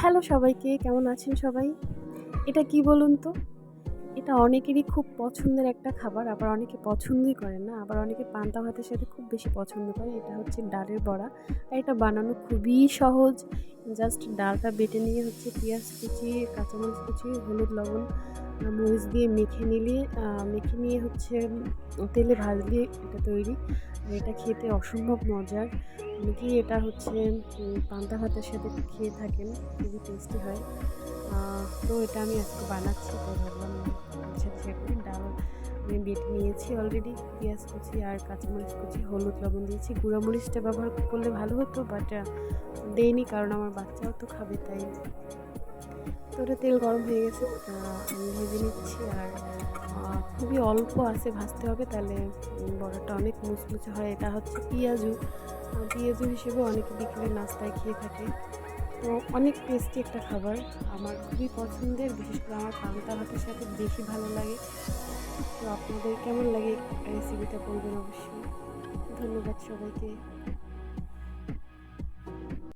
Hello সবাইকে, কেমন আছেন সবাই? এটা কি বলুন তো? এটা অনেকেরই খুব পছন্দের একটা খাবার, আবার অনেকে পছন্দই করে না। আবার অনেকে পান্তা ভাতের সাথে খুব বেশি পছন্দ করে, এটা হচ্ছে ডালের বড়া। আর এটা বানানো খুবই সহজ জাস্ট ডালটা বেটে নিয়ে হচ্ছে পেঁয়াজ কুচি, কাঁচামরিচ কুচি, হলুদ লবণ মরিচ দিয়ে মেখে নিলে মেখে নিয়ে হচ্ছে তেলে ভাজলে এটা তৈরি। এটা খেতে অসম্ভব মজার। অনেকেই এটা হচ্ছে পান্তা ভাতের সাথে খেয়ে থাকেন, খুবই টেস্টি হয়। তো এটা আমি আজকে বানাচ্ছি, তো ভাবলাম বেটে নিয়েছি অলরেডি পেঁয়াজ কুচি আর কাঁচামরিচ কুচি, হলুদ লবণ দিয়েছি। গুঁড়া মরিচটা ব্যবহার করলে ভালো হতো বাট দেয়নি কারণ আমার বাচ্চাও তো খাবে, তাই। তো ওটা তেল গরম হয়ে গেছে আমি ভেজে নিচ্ছি আর খুবই অল্প আছে, ভাজতে হবে, তাহলে বড়াটা অনেক মুচমুচে হয়। এটা হচ্ছে পেঁয়াজু। পেঁয়াজু হিসেবে অনেকে বিকেলে নাস্তায় খেয়ে থাকে। তো অনেক টেস্টি একটা খাবার। আমার খুবই পছন্দের, বিশেষ করে আমার পান্তা ভাতের সাথে বেশি ভালো লাগে। তো আপনাদের কেমন লাগে রেসিপিটা বলবেন অবশ্যই। ধন্যবাদ সবাইকে।